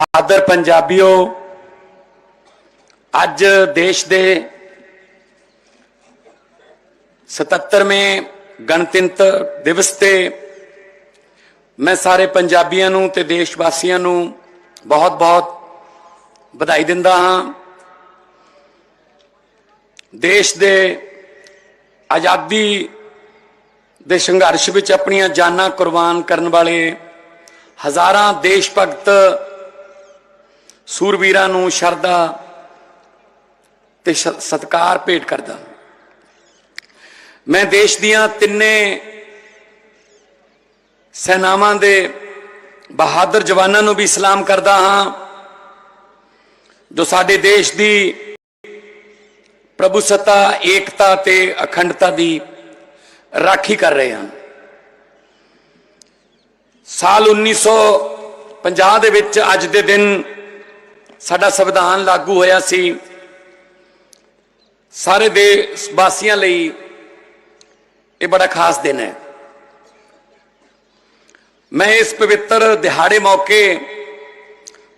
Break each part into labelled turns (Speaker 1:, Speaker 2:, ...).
Speaker 1: ਆਦਰ ਪੰਜਾਬੀਓ, ਅੱਜ ਦੇਸ਼ ਦੇ 77ਵੇਂ ਗਣਤੰਤਰ ਦਿਵਸ ਤੇ ਮੈਂ ਸਾਰੇ ਪੰਜਾਬੀਆਂ ਨੂੰ ਤੇ ਦੇਸ਼ ਵਾਸੀਆਂ ਨੂੰ ਬਹੁਤ-ਬਹੁਤ ਵਧਾਈ ਦਿੰਦਾ ਹਾਂ। ਦੇਸ਼ ਦੇ ਆਜ਼ਾਦੀ ਦੇ ਸੰਘਰਸ਼ ਵਿੱਚ ਆਪਣੀਆਂ ਜਾਨਾਂ ਕੁਰਬਾਨ ਕਰਨ ਵਾਲੇ ਹਜ਼ਾਰਾਂ ਦੇਸ਼ ਭਗਤ ਸੂਰਵੀਰਾਂ ਨੂੰ ਸ਼ਰਧਾ ਤੇ ਸ਼- ਸਤਿਕਾਰ ਭੇਟ ਕਰਦਾ। ਮੈਂ ਦੇਸ਼ ਦੀਆਂ ਤਿੰਨੇ ਸੈਨਾਵਾਂ ਦੇ ਬਹਾਦਰ ਜਵਾਨਾਂ ਨੂੰ ਵੀ ਸਲਾਮ ਕਰਦਾ ਹਾਂ, ਜੋ ਸਾਡੇ ਦੇਸ਼ ਦੀ ਪ੍ਰਭੂਸੱਤਾ, ਏਕਤਾ ਤੇ ਅਖੰਡਤਾ ਦੀ ਰਾਖੀ ਕਰ ਰਹੇ ਹਨ ਸਾਲ 1950 ਦੇ ਵਿੱਚ ਅੱਜ ਦੇ ਦਿਨ ਸਾਡਾ ਸੰਵਿਧਾਨ ਲਾਗੂ ਹੋਇਆ ਸੀ। ਸਾਰੇ ਦੇਸ਼ ਵਾਸੀਆਂ ਲਈ ਇਹ ਬੜਾ ਖਾਸ ਦਿਨ ਹੈ। ਮੈਂ ਇਸ ਪਵਿੱਤਰ ਦਿਹਾੜੇ ਮੌਕੇ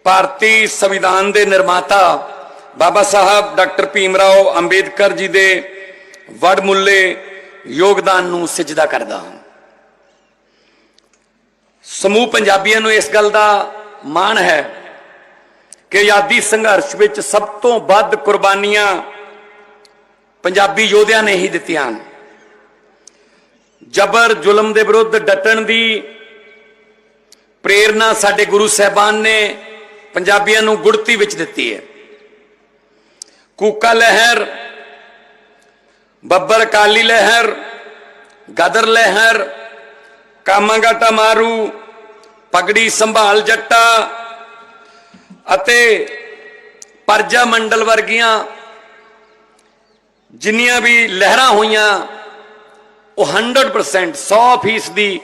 Speaker 1: ਭਾਰਤੀ ਸੰਵਿਧਾਨ ਦੇ ਨਿਰਮਾਤਾ ਬਾਬਾ ਸਾਹਿਬ ਡਾਕਟਰ ਭੀਮ ਰਾਓ ਅੰਬੇਦਕਰ ਜੀ ਦੇ ਵਡਮੁੱਲੇ ਯੋਗਦਾਨ ਨੂੰ ਸਿਜਦਾ ਕਰਦਾ ਹਾਂ। ਸਮੂਹ ਪੰਜਾਬੀਆਂ ਨੂੰ ਇਸ ਗੱਲ ਦਾ ਮਾਣ ਹੈ ਕਿ ਆਜ਼ਾਦੀ ਸੰਘਰਸ਼ ਵਿੱਚ ਸਭ ਤੋਂ ਵੱਧ ਕੁਰਬਾਨੀਆਂ ਪੰਜਾਬੀ ਯੋਧਿਆਂ ਨੇ ਹੀ ਦਿੱਤੀਆਂ ਹਨ। ਜਬਰ ਜ਼ੁਲਮ ਦੇ ਵਿਰੁੱਧ ਡਟਣ ਦੀ ਪ੍ਰੇਰਣਾ ਸਾਡੇ ਗੁਰੂ ਸਾਹਿਬਾਨ ਨੇ ਪੰਜਾਬੀਆਂ ਨੂੰ ਗੁੜਤੀ ਵਿੱਚ ਦਿੱਤੀ ਹੈ। ਕੂਕਾ ਲਹਿਰ, ਬੱਬਰ ਕਾਲੀ ਲਹਿਰ, ਗਦਰ ਲਹਿਰ, ਕਾਮਾਗਾਟਾ ਮਾਰੂ, ਪਗੜੀ ਸੰਭਾਲ ਜੱਟਾ ਅਤੇ ਪਰਜਾ ਮੰਡਲ ਵਰਗੀਆਂ ਜਿੰਨੀਆਂ ਵੀ ਲਹਿਰਾਂ ਹੋਈਆਂ, ਉਹ 100% 100% ਦੀ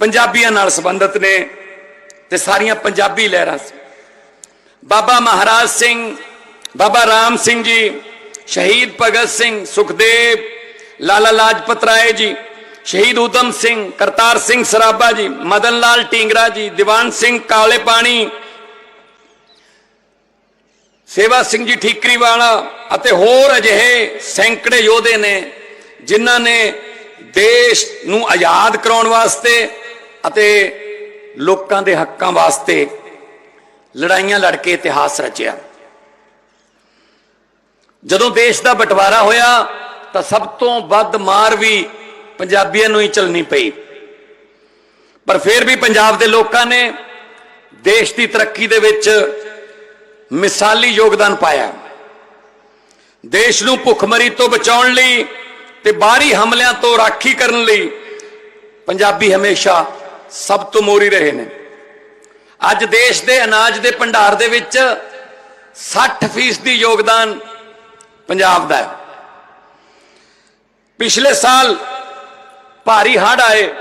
Speaker 1: ਪੰਜਾਬੀਆਂ ਨਾਲ ਸੰਬੰਧਿਤ ਨੇ ਤੇ ਸਾਰੀਆਂ ਪੰਜਾਬੀ ਲਹਿਰਾਂ ਸੀ। ਬਾਬਾ ਮਹਾਰਾਜ ਸਿੰਘ, ਬਾਬਾ ਰਾਮ ਸਿੰਘ ਜੀ, ਸ਼ਹੀਦ ਭਗਤ ਸਿੰਘ, ਸੁਖਦੇਵ, ਲਾਲਾ ਲਾਜਪਤ ਰਾਏ ਜੀ, ਸ਼ਹੀਦ ਊਧਮ ਸਿੰਘ, ਕਰਤਾਰ ਸਿੰਘ ਸਰਾਭਾ ਜੀ, ਮਦਨ ਲਾਲ ਟਿੰਗਰਾ ਜੀ, ਦੀਵਾਨ ਸਿੰਘ ਕਾਲੇ ਪਾਣੀ ਸੇਵਾ ਸਿੰਘ ਜੀ ਠੀਕਰੀ ਵਾਲਾ ਅਤੇ ਹੋਰ ਅਜਿਹੇ ਸੈਂਕੜੇ ਯੋਧੇ ਨੇ, ਜਿਨ੍ਹਾਂ ਨੇ ਦੇਸ਼ ਨੂੰ ਆਜ਼ਾਦ ਕਰਾਉਣ ਵਾਸਤੇ ਅਤੇ ਲੋਕਾਂ ਦੇ ਹੱਕਾਂ ਵਾਸਤੇ ਲੜਾਈਆਂ ਲੜ ਕੇ ਇਤਿਹਾਸ ਰਚਿਆ। ਜਦੋਂ ਦੇਸ਼ ਦਾ ਬਟਵਾਰਾ ਹੋਇਆ, ਤਾਂ ਸਭ ਤੋਂ ਵੱਧ ਮਾਰ ਵੀ ਪੰਜਾਬੀਆਂ ਨੂੰ ਹੀ ਚੱਲਣੀ ਪਈ। ਪਰ ਫਿਰ ਵੀ ਪੰਜਾਬ ਦੇ ਲੋਕਾਂ ਨੇ ਦੇਸ਼ ਦੀ ਤਰੱਕੀ ਦੇ ਵਿੱਚ ਮਿਸਾਲੀ ਯੋਗਦਾਨ ਪਾਇਆ। ਦੇਸ਼ ਨੂੰ ਭੁੱਖਮਰੀ ਤੋਂ ਬਚਾਉਣ ਲਈ ਤੇ ਬਾਹਰੀ ਹਮਲਿਆਂ ਤੋਂ ਰਾਖੀ ਕਰਨ ਲਈ ਪੰਜਾਬੀ ਹਮੇਸ਼ਾ ਸਭ ਤੋਂ ਮੋਰੀ ਰਹੇ ਨੇ। ਅੱਜ ਦੇਸ਼ ਦੇ ਅਨਾਜ ਦੇ ਭੰਡਾਰ ਦੇ ਵਿੱਚ 60% ਦੀ ਯੋਗਦਾਨ ਪੰਜਾਬ ਦਾ ਹੈ। ਪਿਛਲੇ ਸਾਲ ਭਾਰੀ ਹੜ੍ਹ ਆਏ।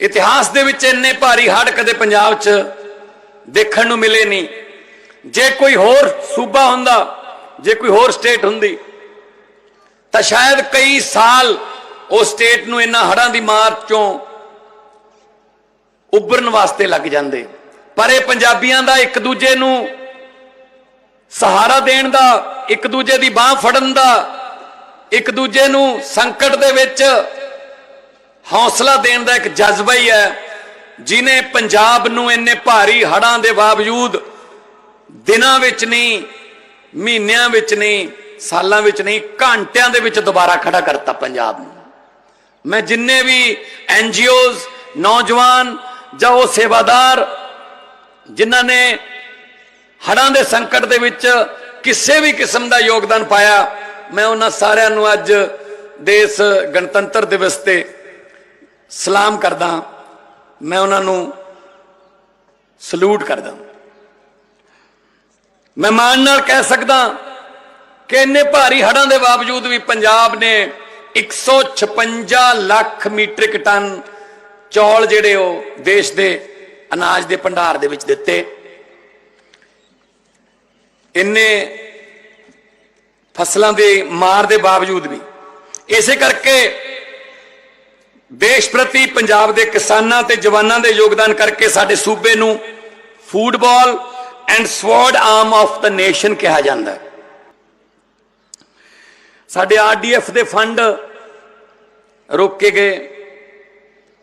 Speaker 1: ਇਤਿਹਾਸ ਦੇ ਵਿੱਚ ਇੰਨੇ ਭਾਰੀ ਹੜ੍ਹ ਕਦੇ ਪੰਜਾਬ 'ਚ ਦੇਖਣ ਨੂੰ ਮਿਲੇ ਨਹੀਂ। ਜੇ ਕੋਈ ਹੋਰ ਸੂਬਾ ਹੁੰਦਾ, ਜੇ ਕੋਈ ਹੋਰ ਸਟੇਟ ਹੁੰਦੀ, ਤਾਂ ਸ਼ਾਇਦ ਕਈ ਸਾਲ ਉਹ ਸਟੇਟ ਨੂੰ ਇਹਨਾਂ ਹੜ੍ਹਾਂ ਦੀ ਮਾਰ ਚੋਂ ਉੱਭਰਨ ਵਾਸਤੇ ਲੱਗ ਜਾਂਦੇ। ਪਰ ਇਹ ਪੰਜਾਬੀਆਂ ਦਾ ਇੱਕ ਦੂਜੇ ਨੂੰ ਸਹਾਰਾ ਦੇਣ ਦਾ, ਇੱਕ ਦੂਜੇ ਦੀ ਬਾਹ ਫੜਨ ਦਾ, ਇੱਕ ਦੂਜੇ ਨੂੰ ਸੰਕਟ ਦੇ ਵਿੱਚ ਹੌਸਲਾ ਦੇਣ ਦਾ ਇੱਕ ਜਜ਼ਬਾ ਹੀ ਹੈ, ਜਿਨੇ ਪੰਜਾਬ ਨੂੰ ਇੰਨੇ ਭਾਰੀ ਹੜਾਂ ਦੇ ਬਾਵਜੂਦ ਦਿਨਾਂ ਵਿੱਚ ਨਹੀਂ, ਮਹੀਨਿਆਂ ਵਿੱਚ ਨਹੀਂ, ਸਾਲਾਂ ਵਿੱਚ ਨਹੀਂ, ਘੰਟਿਆਂ ਦੇ ਵਿੱਚ ਦੁਬਾਰਾ ਖੜਾ ਕਰਤਾ ਪੰਜਾਬ ਨੂੰ। ਮੈਂ ਜਿੰਨੇ ਵੀ ਐਨ ਐਨਜੀਓਜ਼ ਨੌਜਵਾਨ ਜਾਂ ਉਹ ਸੇਵਾਦਾਰ, ਜਿਨ੍ਹਾਂ ਨੇ ਹੜਾਂ ਦੇ ਸੰਕਟ ਦੇ ਵਿੱਚ ਕਿਸੇ ਵੀ ਕਿਸਮ ਦਾ ਯੋਗਦਾਨ ਪਾਇਆ, ਮੈਂ ਉਹਨਾਂ ਸਾਰਿਆਂ ਨੂੰ ਅੱਜ ਦੇਸ਼ ਗਣਤੰਤਰ ਦਿਵਸ ਤੇ ਸਲਾਮ ਕਰਦਾ ਮੈਂ ਉਹਨਾਂ ਨੂੰ ਸਲੂਟ ਕਰਦਾ ਮੈਂ ਮਾਣ ਨਾਲ ਕਹਿ ਸਕਦਾ ਕਿ ਇੰਨੇ ਭਾਰੀ ਹੜਾਂ ਦੇ ਬਾਵਜੂਦ ਵੀ ਪੰਜਾਬ ਨੇ 156 ਲੱਖ ਮੀਟ੍ਰਿਕ ਟਨ ਚੌਲ ਜਿਹੜੇ ਉਹ ਦੇਸ਼ ਦੇ ਅਨਾਜ ਦੇ ਭੰਡਾਰ ਦੇ ਵਿੱਚ ਦਿੱਤੇ। ਇੰਨੇ ਫਸਲਾਂ ਦੇ ਮਾਰ ਦੇ ਬਾਵਜੂਦ ਵੀ। ਇਸੇ ਕਰਕੇ ਦੇਸ਼ ਪ੍ਰਤੀ ਪੰਜਾਬ ਦੇ ਕਿਸਾਨਾਂ ਤੇ ਜਵਾਨਾਂ ਦੇ ਯੋਗਦਾਨ ਕਰਕੇ ਸਾਡੇ ਸੂਬੇ ਨੂੰ food bowl and sword arm of the nation ਕਿਹਾ ਜਾਂਦਾ ਹੈ। ਸਾਡੇ ਆਰਡੀਐਫ ਦੇ ਫੰਡ ਰੋਕੇ ਗਏ।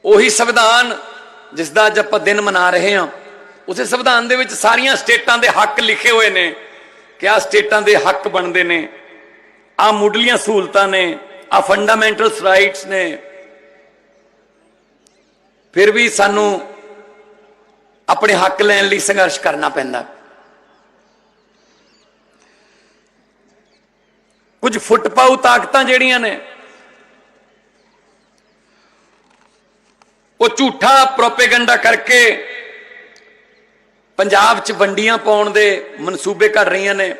Speaker 1: ਉਹੀ ਸੰਵਿਧਾਨ ਜਿਸ ਦਾ ਅੱਜ ਆਪਾਂ ਦਿਨ ਮਨਾ ਰਹੇ ਹਾਂ, ਉਸੇ ਸੰਵਿਧਾਨ ਦੇ ਵਿੱਚ ਸਾਰੀਆਂ ਸਟੇਟਾਂ ਦੇ ਹੱਕ ਲਿਖੇ ਹੋਏ ਨੇ ਕਿ ਆ ਸਟੇਟਾਂ ਦੇ ਹੱਕ ਬਣਦੇ ਨੇ ਆ ਮੁੱਢਲੀਆਂ ਸਹੂਲਤਾਂ ਨੇ ਆ ਫੰਡਾਮੈਂਟਲਸ ਰਾਈਟਸ ਨੇ। ਫਿਰ ਵੀ ਸਾਨੂੰ ਆਪਣੇ ਹੱਕ ਲੈਣ ਲਈ ਸੰਘਰਸ਼ ਕਰਨਾ ਪੈਂਦਾ। ਕੁਝ ਫੁੱਟਪਾਉ ਤਾਕਤਾਂ ਜਿਹੜੀਆਂ ਨੇ, ਉਹ ਝੂਠਾ ਪ੍ਰੋਪੇਗੈਂਡਾ ਕਰਕੇ ਪੰਜਾਬ 'ਚ ਵੰਡੀਆਂ ਪਾਉਣ ਦੇ ਮਨਸੂਬੇ ਘੜ ਰਹੀਆਂ ਨੇ,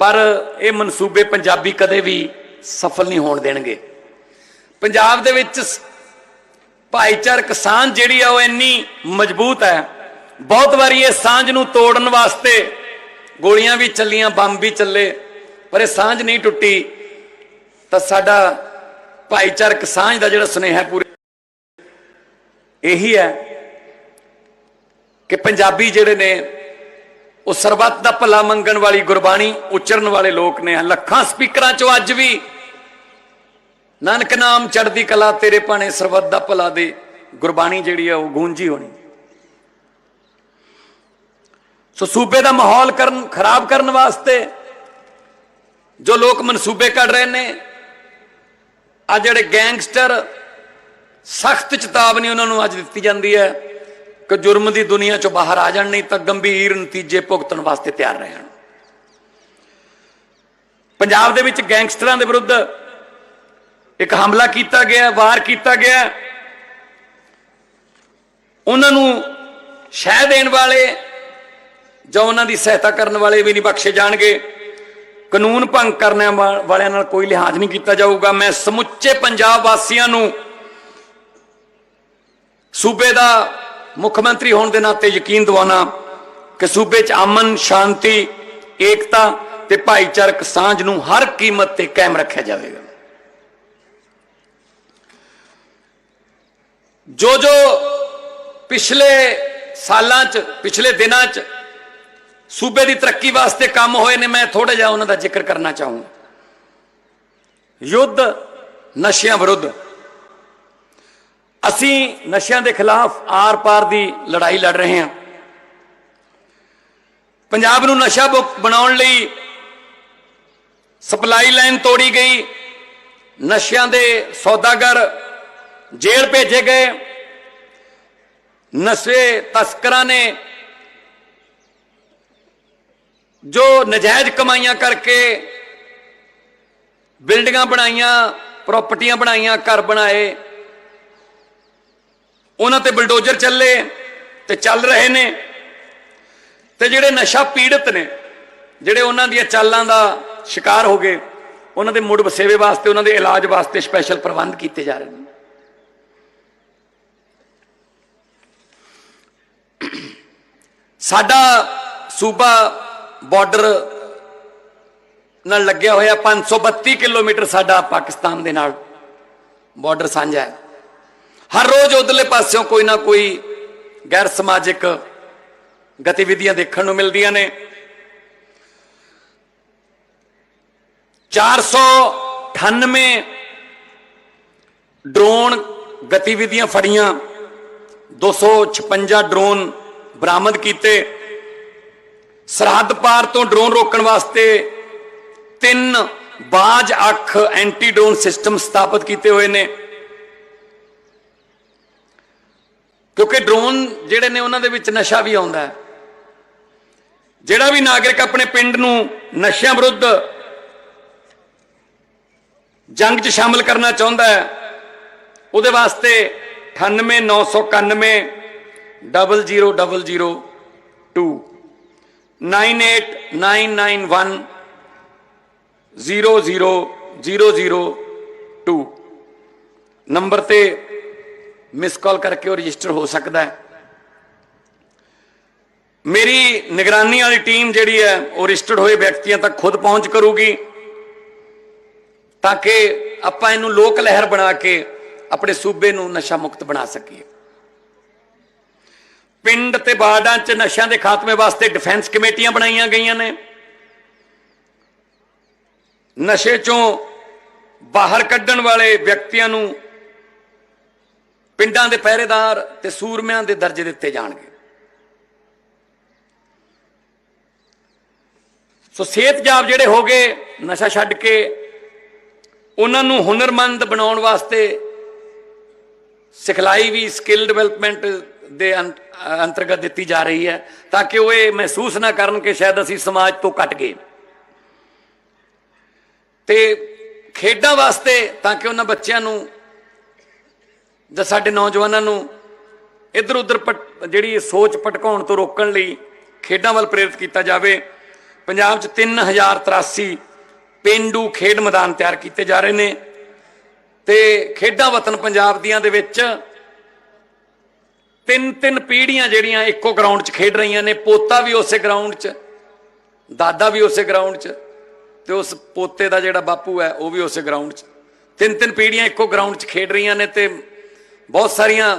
Speaker 1: ਪਰ ਇਹ ਮਨਸੂਬੇ ਪੰਜਾਬੀ ਕਦੇ ਵੀ ਸਫਲ ਨਹੀਂ ਹੋਣ ਦੇਣਗੇ। ਪੰਜਾਬ ਦੇ ਵਿੱਚ ਭਾਈਚਾਰਕ ਸਾਂਝ ਜਿਹੜੀ ਆ ਉਹ ਇੰਨੀ ਮਜ਼ਬੂਤ ਹੈ। ਬਹੁਤ ਵਾਰੀ ਇਹ ਸਾਂਝ ਨੂੰ ਤੋੜਨ ਵਾਸਤੇ ਗੋਲੀਆਂ ਵੀ ਚੱਲੀਆਂ, ਬੰਬ ਵੀ ਚੱਲੇ, ਪਰ ਇਹ ਸਾਂਝ ਨਹੀਂ ਟੁੱਟੀ। ਤਾਂ ਸਾਡਾ ਭਾਈਚਾਰਕ ਸਾਂਝ ਦਾ ਜਿਹੜਾ ਸੁਨੇਹਾ ਪੂਰੇ ਇਹੀ ਹੈ ਕਿ ਪੰਜਾਬੀ ਜਿਹੜੇ ਨੇ, ਉਹ ਸਰਬੱਤ ਦਾ ਭਲਾ ਮੰਗਣ ਵਾਲੀ ਗੁਰਬਾਣੀ ਉਚਰਨ ਵਾਲੇ ਲੋਕ ਨੇ। ਲੱਖਾਂ ਸਪੀਕਰਾਂ ਚੋਂ ਅੱਜ ਵੀ ਨਾਨਕ ਨਾਮ ਚੜ੍ਹਦੀ ਕਲਾ ਤੇਰੇ ਭਾਣੇ ਸਰਬੱਤ ਦਾ ਭਲਾ ਦੇ। ਗੁਰਬਾਣੀ ਜਿਹੜੀ ਆ, ਉਹ ਗੂੰਜੀ ਹੋਣੀ। ਸੋ ਸੂਬੇ ਦਾ ਮਾਹੌਲ ਕਰਨ, ਖਰਾਬ ਕਰਨ ਵਾਸਤੇ ਜੋ ਲੋਕ ਮਨਸੂਬੇ ਕੱਢ ਰਹੇ ਨੇ, ਆ ਜਿਹੜੇ ਗੈਂਗਸਟਰ ਸਖਤ ਚੇਤਾਵਨੀ ਉਹਨਾਂ ਨੂੰ ਅੱਜ ਦਿੱਤੀ ਜਾਂਦੀ ਹੈ ਕਿ ਜੁਰਮ ਦੀ ਦੁਨੀਆ ਚੋਂ ਬਾਹਰ ਆ ਜਾਣ, ਨਹੀਂ ਤਾਂ ਗੰਭੀਰ ਨਤੀਜੇ ਭੁਗਤਣ ਵਾਸਤੇ ਤਿਆਰ ਰਹਿਣ ਪੰਜਾਬ ਦੇ ਵਿੱਚ ਗੈਂਗਸਟਰਾਂ ਦੇ ਵਿਰੁੱਧ ਇੱਕ ਹਮਲਾ ਕੀਤਾ ਗਿਆ, ਵਾਰ ਕੀਤਾ ਗਿਆ। ਉਹਨਾਂ ਨੂੰ ਸ਼ਹਿ ਦੇਣ ਵਾਲੇ ਜਾਂ ਉਹਨਾਂ ਦੀ ਸਹਾਇਤਾ ਕਰਨ ਵਾਲੇ ਵੀ ਨਹੀਂ ਬਖਸ਼ੇ ਜਾਣਗੇ। ਕਾਨੂੰਨ ਭੰਗ ਕਰਨ ਵਾਲਿਆਂ ਨਾਲ ਕੋਈ ਲਿਹਾਜ਼ ਨਹੀਂ ਕੀਤਾ ਜਾਊਗਾ। ਮੈਂ ਸਮੁੱਚੇ ਪੰਜਾਬ ਵਾਸੀਆਂ ਨੂੰ ਸੂਬੇ ਦਾ ਮੁੱਖ ਮੰਤਰੀ ਹੋਣ ਦੇ ਨਾਤੇ ਯਕੀਨ ਦਿਵਾਉਣਾ ਕਿ ਸੂਬੇ 'ਚ ਅਮਨ, ਸ਼ਾਂਤੀ, ਏਕਤਾ ਤੇ ਭਾਈਚਾਰਕ ਸਾਂਝ ਨੂੰ ਹਰ ਕੀਮਤ ਤੇ ਕਾਇਮ ਰੱਖਿਆ ਜਾਵੇਗਾ। ਜੋ ਜੋ ਪਿਛਲੇ ਸਾਲਾਂ 'ਚ, ਪਿਛਲੇ ਦਿਨਾਂ 'ਚ ਸੂਬੇ ਦੀ ਤਰੱਕੀ ਵਾਸਤੇ ਕੰਮ ਹੋਏ ਨੇ, ਮੈਂ ਥੋੜਾ ਜਿਹਾ ਉਹਨਾਂ ਦਾ ਜ਼ਿਕਰ ਕਰਨਾ ਚਾਹੂੰਗਾ। ਯੁੱਧ ਨਸ਼ਿਆਂ ਵਿਰੁੱਧ। ਅਸੀਂ ਨਸ਼ਿਆਂ ਦੇ ਖਿਲਾਫ ਆਰ-ਪਾਰ ਦੀ ਲੜਾਈ ਲੜ ਰਹੇ ਹਾਂ। ਪੰਜਾਬ ਨੂੰ ਨਸ਼ਾ ਮੁਕਤ ਬਣਾਉਣ ਲਈ ਸਪਲਾਈ ਲਾਈਨ ਤੋੜੀ ਗਈ। ਨਸ਼ਿਆਂ ਦੇ ਸੌਦਾਗਰ ਜੇਲ੍ਹ ਭੇਜੇ ਗਏ। ਨਸ਼ੇ ਤਸਕਰਾਂ ਨੇ ਜੋ ਨਜਾਇਜ਼ ਕਮਾਈਆਂ ਕਰਕੇ ਬਿਲਡਿੰਗਾਂ ਬਣਾਈਆਂ, ਪ੍ਰਾਪਰਟੀਆਂ ਬਣਾਈਆਂ, ਘਰ ਬਣਾਏ, ਉਹਨਾਂ ਤੇ ਬਲਡੋਜ਼ਰ ਚੱਲੇ ਤੇ ਚੱਲ ਰਹੇ ਨੇ ਤੇ ਜਿਹੜੇ ਨਸ਼ਾ ਪੀੜਤ ਨੇ, ਜਿਹੜੇ ਉਹਨਾਂ ਦੀਆਂ ਚਾਲਾਂ ਦਾ ਸ਼ਿਕਾਰ ਹੋ ਗਏ, ਉਹਨਾਂ ਦੇ ਮੁੜ ਵਸੇਵੇ ਵਾਸਤੇ, ਉਹਨਾਂ ਦੇ ਇਲਾਜ ਵਾਸਤੇ ਸਪੈਸ਼ਲ ਪ੍ਰਬੰਧ ਕੀਤੇ ਜਾ ਰਹੇ ਨੇ। ਸਾਡਾ ਸੂਬਾ ਬਾਰਡਰ ਨਾਲ ਲੱਗਿਆ ਹੋਇਆ 532 ਕਿਲੋਮੀਟਰ ਸਾਡਾ ਪਾਕਿਸਤਾਨ ਦੇ ਨਾਲ ਬਾਰਡਰ ਸਾਂਝਾ ਹੈ। ਹਰ ਰੋਜ਼ ਉਧਰਲੇ ਪਾਸਿਓਂ ਕੋਈ ਨਾ ਕੋਈ ਗੈਰ ਸਮਾਜਿਕ ਗਤੀਵਿਧੀਆਂ ਦੇਖਣ ਨੂੰ ਮਿਲਦੀਆਂ ਨੇ। 498 ਡਰੋਨ ਗਤੀਵਿਧੀਆਂ ਫੜੀਆਂ 256 ਡਰੋਨ ਬਰਾਮਦ ਕੀਤੇ। ਸਰਹੱਦ ਪਾਰ ਤੋਂ ਡਰੋਨ ਰੋਕਣ ਵਾਸਤੇ ਤਿੰਨ ਬਾਜ ਅੱਖ ਐਂਟੀ ਡਰੋਨ ਸਿਸਟਮ ਸਥਾਪਿਤ ਕੀਤੇ ਹੋਏ ਨੇ। ਕਿਉਂਕਿ ਡਰੋਨ ਜਿਹੜੇ ਨੇ, ਉਹਨਾਂ ਦੇ ਵਿੱਚ ਨਸ਼ਾ ਵੀ ਆਉਂਦਾ ਹੈ। ਜਿਹੜਾ ਵੀ ਨਾਗਰਿਕ ਆਪਣੇ ਪਿੰਡ ਨੂੰ ਨਸ਼ਿਆਂ ਵਿਰੁੱਧ ਜੰਗ 'ਚ ਸ਼ਾਮਲ ਕਰਨਾ ਚਾਹੁੰਦਾ ਹੈ, ਉਹਦੇ ਵਾਸਤੇ 98991 00002 98991 00002 ਨੰਬਰ ਤੇ ਮਿਸ ਕਾਲ ਕਰਕੇ ਉਹ ਰਜਿਸਟਰ ਹੋ ਸਕਦਾ ਹੈ। ਮੇਰੀ ਨਿਗਰਾਨੀ ਵਾਲੀ ਟੀਮ ਜਿਹੜੀ ਹੈ, ਉਹ ਰਜਿਸਟਰਡ ਹੋਏ ਵਿਅਕਤੀਆਂ ਤੱਕ ਖੁਦ ਪਹੁੰਚ ਕਰੂਗੀ ਤਾਂ ਕਿ ਆਪਾਂ ਇਹਨੂੰ ਲੋਕ ਲਹਿਰ ਬਣਾ ਕੇ ਆਪਣੇ ਸੂਬੇ ਨੂੰ ਨਸ਼ਾ ਮੁਕਤ ਬਣਾ ਸਕੀਏ। ਪਿੰਡ ਤੇ ਬਾਰਡਾਂ 'ਚ ਨਸ਼ਿਆਂ ਦੇ ਖਾਤਮੇ ਵਾਸਤੇ ਡਿਫੈਂਸ ਕਮੇਟੀਆਂ ਬਣਾਈਆਂ ਗਈਆਂ ਨੇ। ਨਸ਼ੇ 'ਚੋਂ ਬਾਹਰ ਕੱਢਣ ਵਾਲੇ ਵਿਅਕਤੀਆਂ ਨੂੰ ਪਿੰਡਾਂ ਦੇ ਪਹਿਰੇਦਾਰ ਤੇ ਸੂਰਮਿਆਂ ਦੇ ਦਰਜੇ ਦਿੱਤੇ ਜਾਣਗੇ। ਸੋ ਸਿਹਤਯਾਬ ਜਿਹੜੇ ਹੋ ਗਏ, ਨਸ਼ਾ ਛੱਡ ਕੇ ਉਹਨਾਂ ਨੂੰ ਹੁਨਰਮੰਦ ਬਣਾਉਣ ਵਾਸਤੇ ਸਿਖਲਾਈ ਵੀ ਸਕਿੱਲ ਡਿਵੈਲਪਮੈਂਟ ਦੇ ਅੰਤ- ਅੰਤਰਗਤ ਦਿੱਤੀ ਜਾ ਰਹੀ ਹੈ ਤਾਂ ਕਿ ਉਹ ਇਹ ਮਹਿਸੂਸ ਨਾ ਕਰਨ ਕਿ ਸ਼ਾਇਦ ਅਸੀਂ ਸਮਾਜ ਤੋਂ ਕੱਟ ਗਏ। ਤੇ ਖੇਡਾਂ ਵਾਸਤੇ ਤਾਂ ਕਿ ਉਹਨਾਂ ਬੱਚਿਆਂ ਨੂੰ ਜਾਂ ਸਾਡੇ ਨੌਜਵਾਨਾਂ ਨੂੰ ਇੱਧਰ ਉੱਧਰ ਭਟ- ਜਿਹੜੀ ਸੋਚ ਭਟਕਾਉਣ ਤੋਂ ਰੋਕਣ ਲਈ ਖੇਡਾਂ ਵੱਲ ਪ੍ਰੇਰਿਤ ਕੀਤਾ ਜਾਵੇ, ਪੰਜਾਬ 'ਚ 3083 ਪਿੰਡੂ ਖੇਡ ਮੈਦਾਨ ਤਿਆਰ ਕੀਤੇ ਜਾ ਰਹੇ ਨੇ ਤੇ ਖੇਡਾਂ ਵਤਨ ਪੰਜਾਬ ਦੀਆਂ ਦੇ ਵਿੱਚ ਤਿੰਨ ਤਿੰਨ ਪੀੜ੍ਹੀਆਂ ਜਿਹੜੀਆਂ ਇੱਕੋ ਗਰਾਊਂਡ 'ਚ ਖੇਡ ਰਹੀਆਂ ਨੇ, ਪੋਤਾ ਵੀ ਉਸੇ ਗਰਾਊਂਡ 'ਚ, ਦਾਦਾ ਵੀ ਉਸੇ ਗਰਾਊਂਡ 'ਚ ਤੇ ਉਸ ਪੋਤੇ ਦਾ ਜਿਹੜਾ ਬਾਪੂ ਹੈ, ਉਹ ਵੀ ਉਸੇ ਗਰਾਊਂਡ 'ਚ। ਤਿੰਨ ਤਿੰਨ ਪੀੜ੍ਹੀਆਂ ਇੱਕੋ ਗਰਾਊਂਡ 'ਚ ਖੇਡ ਰਹੀਆਂ ਨੇ ਤੇ ਬਹੁਤ ਸਾਰੀਆਂ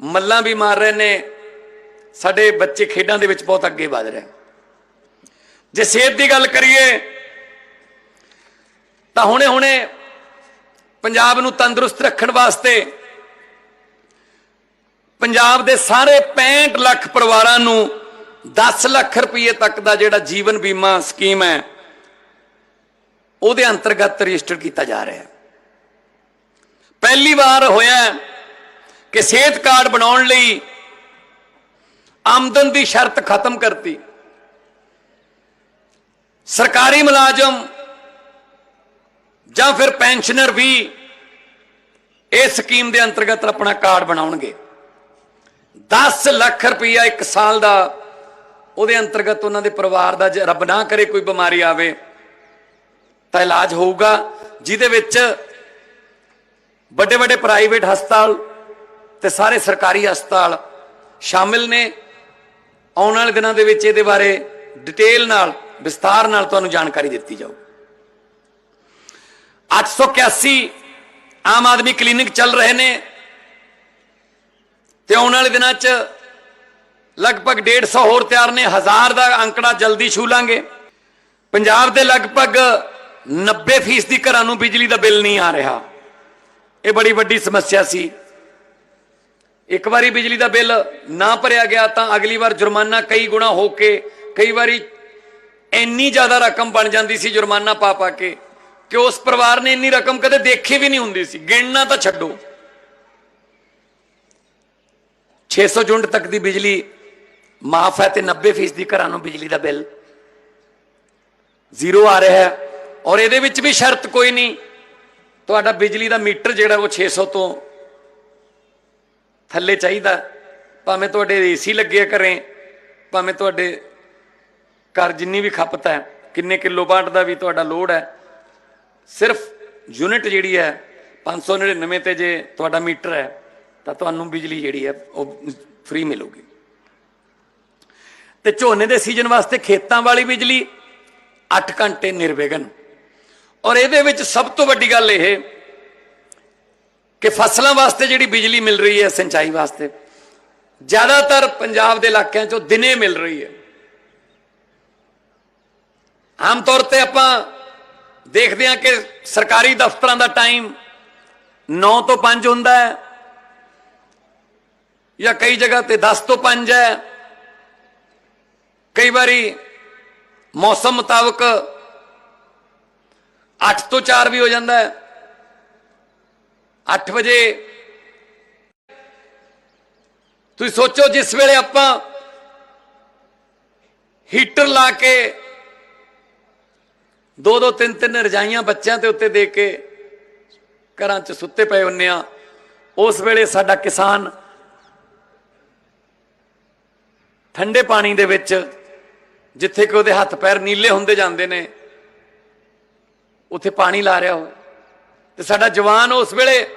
Speaker 1: ਮੱਲਾਂ ਵੀ ਮਾਰ ਰਹੇ ਨੇ। ਸਾਡੇ ਬੱਚੇ ਖੇਡਾਂ ਦੇ ਵਿੱਚ ਬਹੁਤ ਅੱਗੇ ਵਧ ਰਹੇ। ਜੇ ਸਿਹਤ ਦੀ ਗੱਲ ਕਰੀਏ, ਤਾਂ ਹੁਣੇ ਹੁਣੇ ਪੰਜਾਬ ਨੂੰ ਤੰਦਰੁਸਤ ਰੱਖਣ ਵਾਸਤੇ ਪੰਜਾਬ ਦੇ ਸਾਰੇ 65 ਲੱਖ ਪਰਿਵਾਰਾਂ ਨੂੰ 10 ਲੱਖ ਰੁਪਏ ਤੱਕ ਦਾ ਜਿਹੜਾ ਜੀਵਨ ਬੀਮਾ ਸਕੀਮ ਹੈ, ਉਹਦੇ ਅੰਤਰਗਤ ਰਜਿਸਟਰ ਕੀਤਾ ਜਾ ਰਿਹਾ ਹੈ। ਪਹਿਲੀ ਵਾਰ ਹੋਇਆ ਕਿ ਸਿਹਤ ਕਾਰਡ ਬਣਾਉਣ ਲਈ ਆਮਦਨ ਦੀ ਸ਼ਰਤ ਖਤਮ ਕਰਤੀ। ਸਰਕਾਰੀ ਮੁਲਾਜ਼ਮ ਜਾਂ ਫਿਰ ਪੈਨਸ਼ਨਰ ਵੀ ਇਸ ਸਕੀਮ ਦੇ ਅੰਤਰਗਤ ਆਪਣਾ ਕਾਰਡ ਬਣਾਉਣਗੇ। 10 ਲੱਖ ਰੁਪਈਆ ਇੱਕ ਸਾਲ ਦਾ, ਉਹਦੇ ਅੰਤਰਗਤ ਉਹਨਾਂ ਦੇ ਪਰਿਵਾਰ ਦਾ ਜੇ ਰੱਬ ਨਾ ਕਰੇ ਕੋਈ ਬਿਮਾਰੀ ਆਵੇ, ਤਾਂ ਇਲਾਜ ਹੋਊਗਾ, ਜਿਹਦੇ ਵਿੱਚ ਵੱਡੇ ਵੱਡੇ ਪ੍ਰਾਈਵੇਟ ਹਸਪਤਾਲ ਤੇ ਸਾਰੇ ਸਰਕਾਰੀ ਹਸਪਤਾਲ ਸ਼ਾਮਿਲ ਨੇ। ਆਉਣ ਵਾਲੇ ਦਿਨਾਂ ਦੇ ਵਿੱਚ ਇਹਦੇ ਬਾਰੇ ਡਿਟੇਲ ਨਾਲ ਵਿਸਤਾਰ ਨਾਲ ਤੁਹਾਨੂੰ ਜਾਣਕਾਰੀ ਦਿੱਤੀ ਜਾਊ। 881 ਆਮ ਆਦਮੀ ਕਲੀਨਿਕ ਚੱਲ ਰਹੇ ਨੇ। ਤੇ ਆਉਣ ਵਾਲੇ ਦਿਨਾਂ 'ਚ ਲਗਭਗ 150 ਹੋਰ ਤਿਆਰ ਨੇ। ਹਜ਼ਾਰ ਦਾ ਅੰਕੜਾ ਜਲਦੀ ਛੂ ਲਾਂਗੇ। ਪੰਜਾਬ ਦੇ ਲਗਭਗ 90% ਦੀ ਘਰਾਂ ਨੂੰ ਬਿਜਲੀ ਦਾ ਬਿੱਲ ਨਹੀਂ ਆ ਰਿਹਾ। ਇਹ ਬੜੀ ਵੱਡੀ ਸਮੱਸਿਆ ਸੀ। ਇੱਕ ਵਾਰੀ ਬਿਜਲੀ ਦਾ ਬਿੱਲ ਨਾ ਭਰਿਆ ਗਿਆ ਤਾਂ ਅਗਲੀ ਵਾਰ ਜੁਰਮਾਨਾ ਕਈ ਗੁਣਾ ਹੋ ਕੇ, ਕਈ ਵਾਰੀ ਇੰਨੀ ਜ਼ਿਆਦਾ ਰਕਮ ਬਣ ਜਾਂਦੀ ਸੀ ਜੁਰਮਾਨਾ ਪਾ ਪਾ ਕੇ ਕਿ ਉਸ ਪਰਿਵਾਰ ਨੇ ਇੰਨੀ ਰਕਮ ਕਦੇ ਦੇਖੀ ਵੀ ਨਹੀਂ ਹੁੰਦੀ ਸੀ। ਗਿਣਨਾ ਤਾਂ ਛੱਡੋ। 600 ਯੂਨਿਟ ਤੱਕ ਦੀ ਬਿਜਲੀ ਮਾਫ ਹੈ ਤੇ 90% ਦੀ ਘਰਾਂ ਨੂੰ ਬਿਜਲੀ ਦਾ ਬਿੱਲ। ਜ਼ੀਰੋ ਆ ਰਿਹਾ ਹੈ ਔਰ ਇਹਦੇ ਵਿੱਚ ਵੀ ਸ਼ਰਤ ਕੋਈ ਨਹੀਂ। ਤੁਹਾਡਾ ਬਿਜਲੀ ਦਾ ਮੀਟਰ ਜਿਹੜਾ ਉਹ 600 ਤੋਂ ਥੱਲੇ ਚਾਹੀਦਾ। ਭਾਵੇਂ ਤੁਹਾਡੇ ਏਸੀ ਲੱਗੇ ਕਰੇ ਭਾਵੇਂ ਤੁਹਾਡੇ ਘਰ ਜਿੰਨੀ ਵੀ ਖਪਤ ਹੈ, ਕਿੰਨੇ ਕਿਲੋ ਵਾਟ ਦਾ ਵੀ ਤੁਹਾਡਾ ਲੋਡ ਹੈ। ਸਿਰਫ ਯੂਨਿਟ ਜਿਹੜੀ ਹੈ 599 ਤੇ ਜੇ ਤੁਹਾਡਾ ਮੀਟਰ ਹੈ ਤਾਂ ਤੁਹਾਨੂੰ ਬਿਜਲੀ ਜਿਹੜੀ ਹੈ, ਉਹ ਫ੍ਰੀ ਮਿਲੂਗੀ। ਤੇ ਝੋਨੇ ਦੇ ਸੀਜ਼ਨ ਵਾਸਤੇ ਖੇਤਾਂ ਵਾਲੀ ਬਿਜਲੀ 8 ਘੰਟੇ ਨਿਰਵਿਘਨ। ਔਰ ਇਹਦੇ ਵਿੱਚ ਸਭ ਤੋਂ ਵੱਡੀ ਗੱਲ ਇਹ ਕਿ ਫਸਲਾਂ ਵਾਸਤੇ ਜਿਹੜੀ ਬਿਜਲੀ ਮਿਲ ਰਹੀ ਹੈ, ਸਿੰਚਾਈ ਵਾਸਤੇ, ਜ਼ਿਆਦਾਤਰ ਪੰਜਾਬ ਦੇ ਇਲਾਕਿਆਂ 'ਚੋਂ ਦਿਨੇ ਮਿਲ ਰਹੀ ਹੈ। ਆਮ ਤੌਰ ਤੇ ਆਪਾਂ ਦੇਖਦੇ ਹਾਂ ਕਿ ਸਰਕਾਰੀ ਦਫ਼ਤਰਾਂ ਦਾ ਟਾਈਮ 9 ਤੋਂ 5 ਹੁੰਦਾ ਹੈ ਜਾਂ ਕਈ ਜਗ੍ਹਾ ਤੇ 10 ਤੋਂ 5 ਹੈ। ਕਈ ਵਾਰੀ ਮੌਸਮ ਮੁਤਾਬਕ 8 ਤੋਂ 4 ਵੀ ਹੋ ਜਾਂਦਾ ਹੈ। 8 ਵਜੇ ਤੁਸੀਂ ਸੋਚੋ ਜਿਸ ਵੇਲੇ ਆਪਾਂ ਹੀਟਰ ਲਾ ਕੇ ਦੋ ਦੋ ਤਿੰਨ ਤਿੰਨ ਰਜਾਈਆਂ ਬੱਚਿਆਂ ਦੇ ਉੱਤੇ ਦੇ ਕੇ ਘਰਾਂ 'ਚ ਸੁੱਤੇ ਪਏ ਹੁੰਨੇ ਆ, ਉਸ ਵੇਲੇ ਸਾਡਾ ਕਿਸਾਨ ਠੰਡੇ ਪਾਣੀ ਦੇ ਵਿੱਚ, ਜਿੱਥੇ ਕਿ ਉਹਦੇ ਹੱਥ ਪੈਰ ਨੀਲੇ ਹੁੰਦੇ ਜਾਂਦੇ ਨੇ, ਉੱਥੇ ਪਾਣੀ ਲਾ ਰਿਹਾ ਹੋ ਤੇ ਸਾਡਾ ਜਵਾਨ ਉਸ ਵੇਲੇ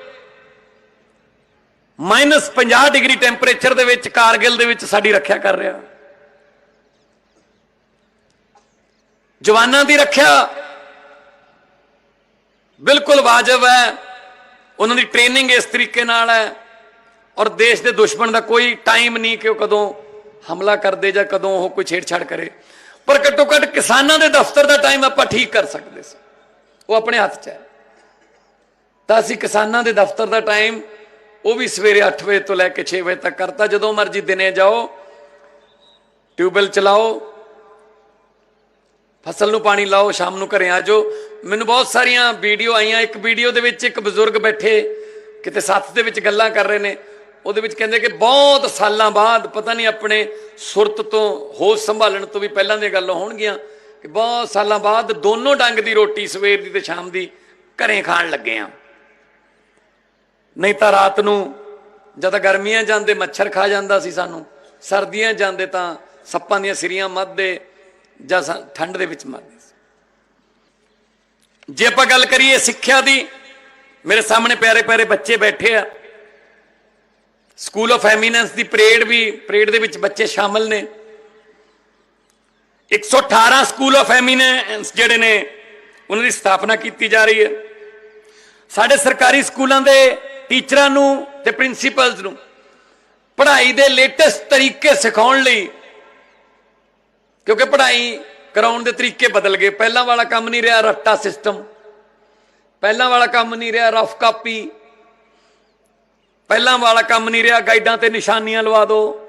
Speaker 1: -50 ਡਿਗਰੀ ਟੈਂਪਰੇਚਰ ਦੇ ਵਿੱਚ, ਕਾਰਗਿਲ ਦੇ ਵਿੱਚ ਸਾਡੀ ਰੱਖਿਆ ਕਰ ਰਿਹਾ। ਜਵਾਨਾਂ ਦੀ ਰੱਖਿਆ ਬਿਲਕੁਲ ਵਾਜਬ ਹੈ। ਉਹਨਾਂ ਦੀ ਟ੍ਰੇਨਿੰਗ ਇਸ ਤਰੀਕੇ ਨਾਲ ਹੈ। ਔਰ ਦੇਸ਼ ਦੇ ਦੁਸ਼ਮਣ ਦਾ ਕੋਈ ਟਾਈਮ ਨਹੀਂ ਕਿ ਉਹ ਕਦੋਂ ਹਮਲਾ ਕਰਦੇ ਜਾਂ ਕਦੋਂ ਉਹ ਕੋਈ ਛੇੜਛਾੜ ਕਰੇ। ਪਰ ਘੱਟੋ ਘੱਟ ਕਿਸਾਨਾਂ ਦੇ ਦਫ਼ਤਰ ਦਾ ਟਾਈਮ ਆਪਾਂ ਠੀਕ ਕਰ ਸਕਦੇ ਸੀ। ਉਹ ਆਪਣੇ ਹੱਥ 'ਚ ਹੈ। ਤਾਂ ਅਸੀਂ ਕਿਸਾਨਾਂ ਦੇ ਦਫ਼ਤਰ ਦਾ ਟਾਈਮ ਉਹ ਵੀ ਸਵੇਰੇ 8 ਵਜੇ ਤੋਂ ਲੈ ਕੇ 6 ਵਜੇ ਤੱਕ ਕਰਤਾ। ਜਦੋਂ ਮਰਜ਼ੀ ਦਿਨੇ ਜਾਓ, ਟਿਊਬਵੈਲ ਚਲਾਓ, ਫਸਲ ਨੂੰ ਪਾਣੀ ਲਾਓ, ਸ਼ਾਮ ਨੂੰ ਘਰੇ ਆ ਜਾਓ। ਮੈਨੂੰ ਬਹੁਤ ਸਾਰੀਆਂ ਵੀਡੀਓ ਆਈਆਂ। ਇੱਕ ਵੀਡੀਓ ਦੇ ਵਿੱਚ ਇੱਕ ਬਜ਼ੁਰਗ ਬੈਠੇ, ਕਿਤੇ ਸੱਥ ਦੇ ਵਿੱਚ ਗੱਲਾਂ ਕਰ ਰਹੇ ਨੇ। ਉਹਦੇ ਵਿੱਚ ਕਹਿੰਦੇ ਕਿ ਬਹੁਤ ਸਾਲਾਂ ਬਾਅਦ, ਪਤਾ ਨਹੀਂ ਆਪਣੇ ਸੁਰਤ ਤੋਂ, ਹੋਸ਼ ਸੰਭਾਲਣ ਤੋਂ ਵੀ ਪਹਿਲਾਂ ਦੀਆਂ ਗੱਲਾਂ ਹੋਣਗੀਆਂ ਕਿ ਬਹੁਤ ਸਾਲਾਂ ਬਾਅਦ ਦੋਨੋਂ ਡੰਗ ਦੀ ਰੋਟੀ ਸਵੇਰ ਦੀ ਤੇ ਸ਼ਾਮ ਦੀ ਘਰੇ ਖਾਣ ਲੱਗੇ ਆ। ਨਹੀਂ ਤਾਂ ਰਾਤ ਨੂੰ ਜਦ ਗਰਮੀਆਂ ਜਾਂਦੇ, ਮੱਛਰ ਖਾ ਜਾਂਦਾ ਸੀ ਸਾਨੂੰ, ਸਰਦੀਆਂ ਜਾਂਦੇ ਤਾਂ ਸੱਪਾਂ ਦੀਆਂ ਸਿਰੀਆਂ ਮੱਧਦੇ ਜਾਂ ਸਾ- ਠੰਡ ਦੇ ਵਿੱਚ ਮਰਦੇ ਸੀ। ਜੇ ਆਪਾਂ ਗੱਲ ਕਰੀਏ ਸਿੱਖਿਆ ਦੀ, ਮੇਰੇ ਸਾਹਮਣੇ ਪਿਆਰੇ ਪਿਆਰੇ ਬੱਚੇ ਬੈਠੇ ਆ। ਸਕੂਲ ਆਫ ਐਮੀਨੈਂਸ ਦੀ ਪਰੇਡ ਵੀ ਪਰੇਡ ਦੇ ਵਿੱਚ ਬੱਚੇ ਸ਼ਾਮਲ ਨੇ। 118 ਸਕੂਲ ਆਫ ਐਮੀਨੈਂਸ ਜਿਹੜੇ ਨੇ, ਉਹਨਾਂ ਦੀ ਸਥਾਪਨਾ ਕੀਤੀ ਜਾ ਰਹੀ ਹੈ। ਸਾਡੇ ਸਰਕਾਰੀ ਸਕੂਲਾਂ ਦੇ ਟੀਚਰਾਂ ਨੂੰ ਤੇ ਪ੍ਰਿੰਸੀਪਲਸ ਨੂੰ ਪੜ੍ਹਾਈ ਦੇ ਲੇਟੈਸਟ ਤਰੀਕੇ ਸਿਖਾਉਣ ਲਈ, ਕਿਉਂਕਿ ਪੜ੍ਹਾਈ ਕਰਾਉਣ ਦੇ ਤਰੀਕੇ ਬਦਲ ਗਏ। ਪਹਿਲਾਂ ਵਾਲਾ ਕੰਮ ਨਹੀਂ ਰਿਹਾ ਰੱਟਾ ਸਿਸਟਮ ਪਹਿਲਾਂ ਵਾਲਾ ਕੰਮ ਨਹੀਂ ਰਿਹਾ ਰਫ ਕਾਪੀ ਪਹਿਲਾਂ ਵਾਲਾ ਕੰਮ ਨਹੀਂ ਰਿਹਾ, ਗਾਈਡਾਂ ਤੇ ਨਿਸ਼ਾਨੀਆਂ ਲਵਾ ਦਿਓ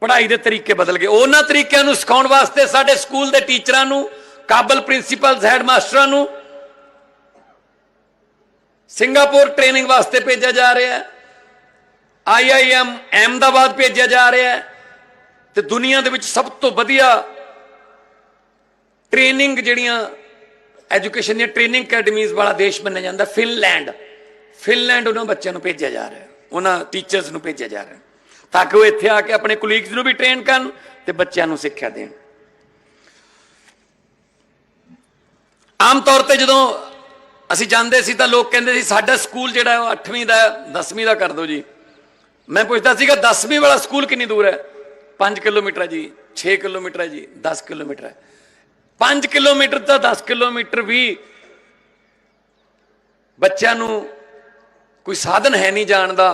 Speaker 1: ਪੜ੍ਹਾਈ ਦੇ ਤਰੀਕੇ ਬਦਲ ਗਏ। ਉਹਨਾਂ ਤਰੀਕਿਆਂ ਨੂੰ ਸਿਖਾਉਣ ਵਾਸਤੇ ਸਾਡੇ ਸਕੂਲ ਦੇ ਟੀਚਰਾਂ ਨੂੰ, ਕਾਬਲ ਪ੍ਰਿੰਸੀਪਲਸ ਹੈਡ ਮਾਸਟਰਾਂ ਨੂੰ ਸਿੰਗਾਪੁਰ ਟ੍ਰੇਨਿੰਗ ਵਾਸਤੇ ਭੇਜਿਆ ਜਾ ਰਿਹਾ ਹੈ। ਆਈਆਈਐਮ ਅਹਿਮਦਾਬਾਦ ਭੇਜਿਆ ਜਾ ਰਿਹਾ ਹੈ। ਤੇ ਦੁਨੀਆ ਦੇ ਵਿੱਚ ਸਭ ਤੋਂ ਵਧੀਆ ਟ੍ਰੇਨਿੰਗ ਜਿਹੜੀਆਂ, ਐਜੂਕੇਸ਼ਨ ਦੀਆਂ ਟ੍ਰੇਨਿੰਗ ਅਕੈਡਮੀਜ਼ ਵਾਲਾ ਦੇਸ਼ ਮੰਨਿਆ ਜਾਂਦਾ, ਫਿਨਲੈਂਡ। ਫਿਨਲੈਂਡ ਉਹਨਾਂ ਬੱਚਿਆਂ ਨੂੰ ਭੇਜਿਆ ਜਾ ਰਿਹਾ ਉਹਨਾਂ ਟੀਚਰਸ ਨੂੰ ਭੇਜਿਆ ਜਾ ਰਿਹਾ ਤਾਂ ਕਿ ਉਹ ਇੱਥੇ ਆ ਕੇ ਆਪਣੇ ਕੁਲੀਗਸ ਨੂੰ ਵੀ ਟ੍ਰੇਨ ਕਰਨ ਤੇ ਬੱਚਿਆਂ ਨੂੰ ਸਿੱਖਿਆ ਦੇਣ। ਆਮ ਤੌਰ ਤੇ ਜਦੋਂ ਅਸੀਂ ਜਾਂਦੇ ਸੀ ਤਾਂ ਲੋਕ ਕਹਿੰਦੇ ਸੀ, ਸਾਡਾ ਸਕੂਲ ਜਿਹੜਾ ਉਹ 8ਵੀਂ ਦਾ 10ਵੀਂ ਦਾ ਕਰ ਦਿਓ ਜੀ। ਮੈਂ ਪੁੱਛਦਾ ਸੀਗਾ 10ਵੀਂ ਵਾਲਾ ਸਕੂਲ ਕਿੰਨੀ ਦੂਰ ਹੈ? 5 ਕਿਲੋਮੀਟਰ ਹੈ ਜੀ 6 ਕਿਲੋਮੀਟਰ ਹੈ ਜੀ 10 ਕਿਲੋਮੀਟਰ ਹੈ। 5 ਕਿਲੋਮੀਟਰ ਤਾਂ 10 ਕਿਲੋਮੀਟਰ ਵੀ ਬੱਚਿਆਂ ਨੂੰ ਕੋਈ ਸਾਧਨ ਹੈ ਨਹੀਂ ਜਾਣ ਦਾ।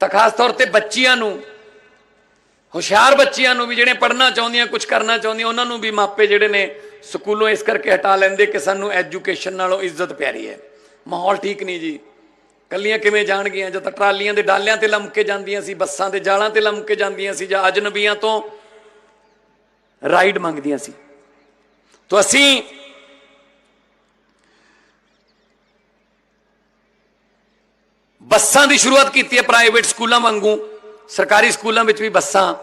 Speaker 1: ਤਾਂ ਖਾਸ ਤੌਰ ਤੇ ਬੱਚੀਆਂ ਨੂੰ, ਹੁਸ਼ਿਆਰ ਬੱਚੀਆਂ ਨੂੰ ਵੀ ਜਿਹੜੇ ਪੜ੍ਹਨਾ ਚਾਹੁੰਦੀਆਂ ਕੁਝ ਕਰਨਾ ਚਾਹੁੰਦੀਆਂ, ਉਹਨਾਂ ਨੂੰ ਵੀ ਮਾਪੇ ਜਿਹੜੇ ਨੇ ਸਕੂਲੋਂ ਇਸ ਕਰਕੇ ਹਟਾ ਲੈਂਦੇ ਕਿ ਸਾਨੂੰ ਐਜੂਕੇਸ਼ਨ ਨਾਲੋਂ ਇੱਜ਼ਤ ਪਿਆਰੀ ਹੈ। ਮਾਹੌਲ ਠੀਕ ਨਹੀਂ ਜੀ। ਕੱਲੀਆਂ ਕਿਵੇਂ ਜਾਣਗੀਆਂ? ਜਦ ਤੱਕ ਟਰਾਲੀਆਂ ਦੇ ਡਾਲਿਆਂ ਤੇ ਲੰਮਕੇ ਜਾਂਦੀਆਂ ਸੀ, ਬੱਸਾਂ ਦੇ ਜਾਲਾਂ ਤੇ ਲੰਮਕੇ ਜਾਂਦੀਆਂ ਸੀ, ਜਾਂ ਅਜਨਬੀਆਂ ਤੋਂ ਰਾਈਡ ਮੰਗਦੀਆਂ ਸੀ। ਤਾਂ ਅਸੀਂ ਬੱਸਾਂ ਦੀ ਸ਼ੁਰੂਆਤ ਕੀਤੀ ਹੈ ਪ੍ਰਾਈਵੇਟ ਸਕੂਲਾਂ ਵਾਂਗੂ। ਸਰਕਾਰੀ ਸਕੂਲਾਂ ਵਿੱਚ ਵੀ ਬੱਸਾਂ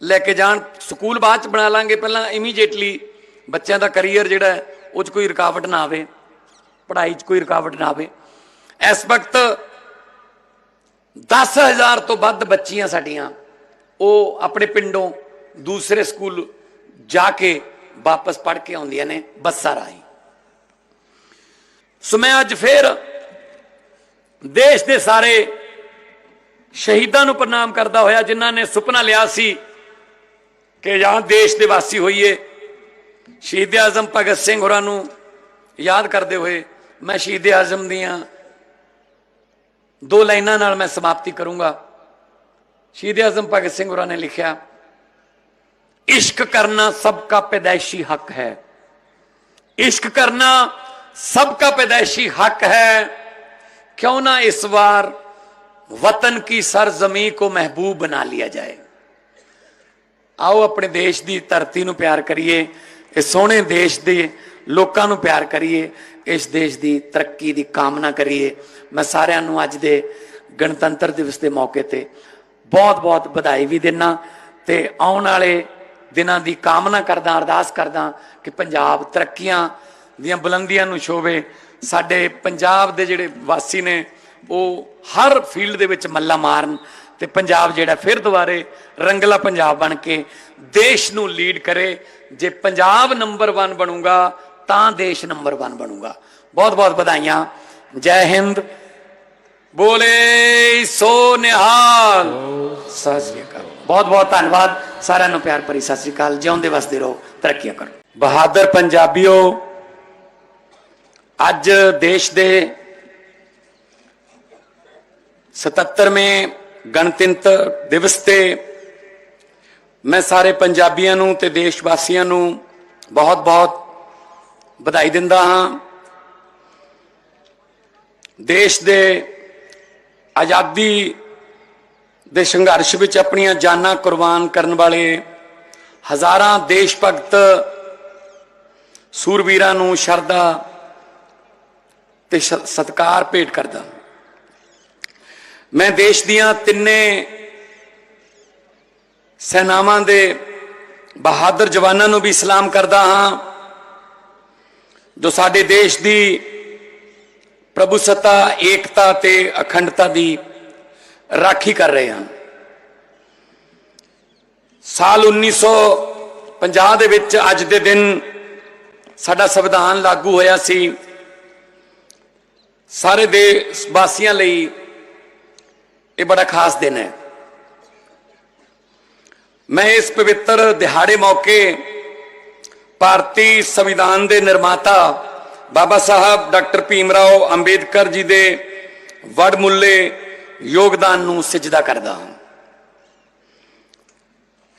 Speaker 1: ਲੈ ਕੇ ਜਾਣ। ਸਕੂਲ ਬਾਅਦ ਚ ਬਣਾ ਲਾਂਗੇ ਪਹਿਲਾਂ ਇਮੀਡੀਏਟਲੀ ਬੱਚਿਆਂ ਦਾ ਕੈਰੀਅਰ ਜਿਹੜਾ ਉਹ ਚ ਕੋਈ ਰੁਕਾਵਟ ਨਾ ਆਵੇ। ਪੜ੍ਹਾਈ 'ਚ ਕੋਈ ਰੁਕਾਵਟ ਨਾ ਆਵੇ। ਇਸ ਵਕਤ 10000 ਤੋਂ ਵੱਧ ਬੱਚੀਆਂ ਸਾਡੀਆਂ, ਉਹ ਆਪਣੇ ਪਿੰਡੋਂ ਦੂਸਰੇ ਸਕੂਲ ਜਾ ਕੇ ਵਾਪਸ ਪੜ੍ਹ ਕੇ ਆਉਂਦੀਆਂ ਨੇ ਬੱਸਾਂ ਰਾਹੀਂ। ਸੋ ਮੈਂ ਅੱਜ ਫੇਰ ਦੇਸ਼ ਦੇ ਸਾਰੇ ਸ਼ਹੀਦਾਂ ਨੂੰ ਪ੍ਰਣਾਮ ਕਰਦਾ ਹੋਇਆ, ਜਿਨ੍ਹਾਂ ਨੇ ਸੁਪਨਾ ਲਿਆ ਸੀ ਕਿ ਜਾਂ ਦੇਸ਼ ਦੇ ਵਾਸੀ ਹੋਈਏ। ਸ਼ਹੀਦ ਆਜ਼ਮ ਭਗਤ ਸਿੰਘ ਹੋਰਾਂ ਨੂੰ ਯਾਦ ਕਰਦੇ ਹੋਏ ਮੈਂ ਸ਼ਹੀਦ ਆਜ਼ਮ ਦੀਆਂ ਦੋ ਲਾਈਨਾਂ ਨਾਲ ਮੈਂ ਸਮਾਪਤੀ ਕਰੂੰਗਾ। ਸ਼ਹੀਦ ਆਜ਼ਮ ਭਗਤ ਸਿੰਘ ਹੋਰਾਂ ਨੇ ਲਿਖਿਆ, ਇਸ਼ਕ ਕਰਨਾ ਸਭ ਦਾ ਪੈਦਾਇਸ਼ੀ ਹੱਕ ਹੈ। ਇਸ਼ਕ ਕਰਨਾ ਸਭ ਦਾ ਪੈਦਾਇਸ਼ੀ ਹੱਕ ਹੈ। क्यों ना इस बार वतन की सरजमी को महबूब बना लिया जाए ਆਓ ਆਪਣੇ ਦੇਸ਼ ਦੀ ਧਰਤੀ ਨੂੰ ਪਿਆਰ ਕਰੀਏ ਇਸ ਸੋਹਣੇ ਦੇਸ਼ ਦੇ ਲੋਕਾਂ ਨੂੰ ਪਿਆਰ ਕਰੀਏ ਇਸ ਦੇਸ਼ ਦੀ ਤਰੱਕੀ ਦੀ ਕਾਮਨਾ ਕਰੀਏ ਮੈਂ ਸਾਰਿਆਂ ਨੂੰ ਅੱਜ ਦੇ ਗਣਤੰਤਰ ਦਿਵਸ ਦੇ ਮੌਕੇ ਤੇ ਬਹੁਤ-ਬਹੁਤ ਵਧਾਈ ਵੀ ਦਿੰਨਾ ਤੇ ਆਉਣ ਵਾਲੇ ਦਿਨਾਂ ਦੀ ਕਾਮਨਾ ਕਰਦਾ ਅਰਦਾਸ ਕਰਦਾ ਕਿ ਪੰਜਾਬ ਤਰੱਕੀਆਂ ਦੀਆਂ ਬੁਲੰਦੀਆਂ ਨੂੰ ਛੋਵੇ ਸਾਡੇ ਪੰਜਾਬ ਦੇ ਜਿਹੜੇ ਵਾਸੀ ਨੇ, ਉਹ ਹਰ ਫੀਲਡ ਦੇ ਵਿੱਚ ਮੱਲਾ ਮਾਰਨ ਤੇ ਪੰਜਾਬ ਜਿਹੜਾ ਫਿਰ ਦੁਬਾਰੇ ਰੰਗਲਾ ਪੰਜਾਬ ਬਣ ਕੇ ਦੇਸ਼ ਨੂੰ ਲੀਡ ਕਰੇ। ਜੇ ਪੰਜਾਬ ਨੰਬਰ 1 ਬਣੂਗਾ, ਤਾਂ ਦੇਸ਼ ਨੰਬਰ 1 ਬਣੂਗਾ। ਬਹੁਤ ਬਹੁਤ ਵਧਾਈਆਂ। ਜੈ ਹਿੰਦ। ਬੋਲੇ ਸੋ ਨਿਹਾਲ। ਸਤਿ ਸ੍ਰੀ ਅਕਾਲ। ਬਹੁਤ ਬਹੁਤ ਧੰਨਵਾਦ। ਸਾਰਿਆਂ ਨੂੰ ਪਿਆਰ ਭਰੀ ਸਤਿ ਸ੍ਰੀ ਅਕਾਲ। ਜਿਉਂਦੇ ਵਸਦੇ ਰਹੋ। ਤਰੱਕੀਆਂ ਕਰੋ। ਬਹਾਦਰ ਪੰਜਾਬੀਓ ਅੱਜ ਦੇਸ਼ ਦੇ 77ਵੇਂ ਗਣਤੰਤਰ ਦਿਵਸ ਤੇ ਮੈਂ ਸਾਰੇ ਪੰਜਾਬੀਆਂ ਨੂੰ ਤੇ ਦੇਸ਼ ਵਾਸੀਆਂ ਨੂੰ ਬਹੁਤ-ਬਹੁਤ ਵਧਾਈ ਦਿੰਦਾ ਹਾਂ। ਦੇਸ਼ ਦੇ ਆਜ਼ਾਦੀ ਦੇ ਸੰਘਰਸ਼ ਵਿੱਚ ਆਪਣੀਆਂ ਜਾਨਾਂ ਕੁਰਬਾਨ ਕਰਨ ਵਾਲੇ ਹਜ਼ਾਰਾਂ ਦੇਸ਼ ਭਗਤ ਸੂਰਵੀਰਾਂ ਨੂੰ ਸ਼ਰਧਾ ਤੇ ਸ਼- ਸਤਿਕਾਰ ਭੇਟ ਕਰਦਾ। ਮੈਂ ਦੇਸ਼ ਦੀਆਂ ਤਿੰਨੇ ਸੈਨਾਵਾਂ ਦੇ ਬਹਾਦਰ ਜਵਾਨਾਂ ਨੂੰ ਵੀ ਸਲਾਮ ਕਰਦਾ ਹਾਂ, ਜੋ ਸਾਡੇ ਦੇਸ਼ ਦੀ ਪ੍ਰਭੂਸੱਤਾ, ਏਕਤਾ ਤੇ ਅਖੰਡਤਾ ਦੀ ਰਾਖੀ ਕਰ ਰਹੇ ਹਨ। ਸਾਲ 1950 ਦੇ ਵਿੱਚ ਅੱਜ ਦੇ ਦਿਨ ਸਾਡਾ ਸੰਵਿਧਾਨ ਲਾਗੂ ਹੋਇਆ ਸੀ। ਸਾਰੇ ਦੇਸ਼ ਵਾਸੀਆਂ ਲਈ ਇਹ ਬੜਾ ਖਾਸ ਦਿਨ ਹੈ। ਮੈਂ ਇਸ ਪਵਿੱਤਰ ਦਿਹਾੜੇ ਮੌਕੇ ਭਾਰਤੀ ਸੰਵਿਧਾਨ ਦੇ ਨਿਰਮਾਤਾ ਬਾਬਾ ਸਾਹਿਬ ਡਾਕਟਰ ਭੀਮ ਰਾਓ ਅੰਬੇਦਕਰ ਜੀ ਦੇ ਵਡਮੁੱਲੇ ਯੋਗਦਾਨ ਨੂੰ ਸਿਜਦਾ ਕਰਦਾ ਹਾਂ।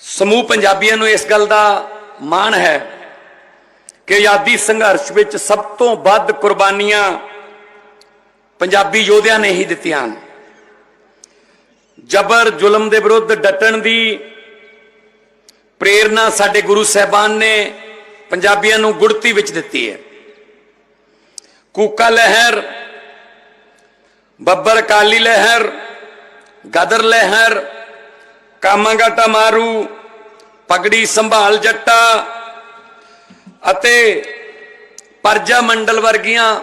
Speaker 1: ਸਮੂਹ ਪੰਜਾਬੀਆਂ ਨੂੰ ਇਸ ਗੱਲ ਦਾ ਮਾਣ ਹੈ ਕਿ ਆਜ਼ਾਦੀ ਸੰਘਰਸ਼ ਵਿੱਚ ਸਭ ਤੋਂ ਵੱਧ ਕੁਰਬਾਨੀਆਂ ਪੰਜਾਬੀ ਯੋਧਿਆਂ ਨੇ ਹੀ ਦਿੱਤੀਆਂ ਹਨ। ਜਬਰ ਜ਼ੁਲਮ ਦੇ ਵਿਰੁੱਧ ਡਟਣ ਦੀ ਪ੍ਰੇਰਣਾ ਸਾਡੇ ਗੁਰੂ ਸਾਹਿਬਾਨ ਨੇ ਪੰਜਾਬੀਆਂ ਨੂੰ ਗੁੜਤੀ ਵਿੱਚ ਦਿੱਤੀ ਹੈ। ਕੂਕਾ ਲਹਿਰ, ਬੱਬਰ ਕਾਲੀ ਲਹਿਰ, ਗਦਰ ਲਹਿਰ, ਕਾਮਾਗਾਟਾ ਮਾਰੂ, ਪਗੜੀ ਸੰਭਾਲ ਜੱਟਾ ਅਤੇ ਪਰਜਾ ਮੰਡਲ ਵਰਗੀਆਂ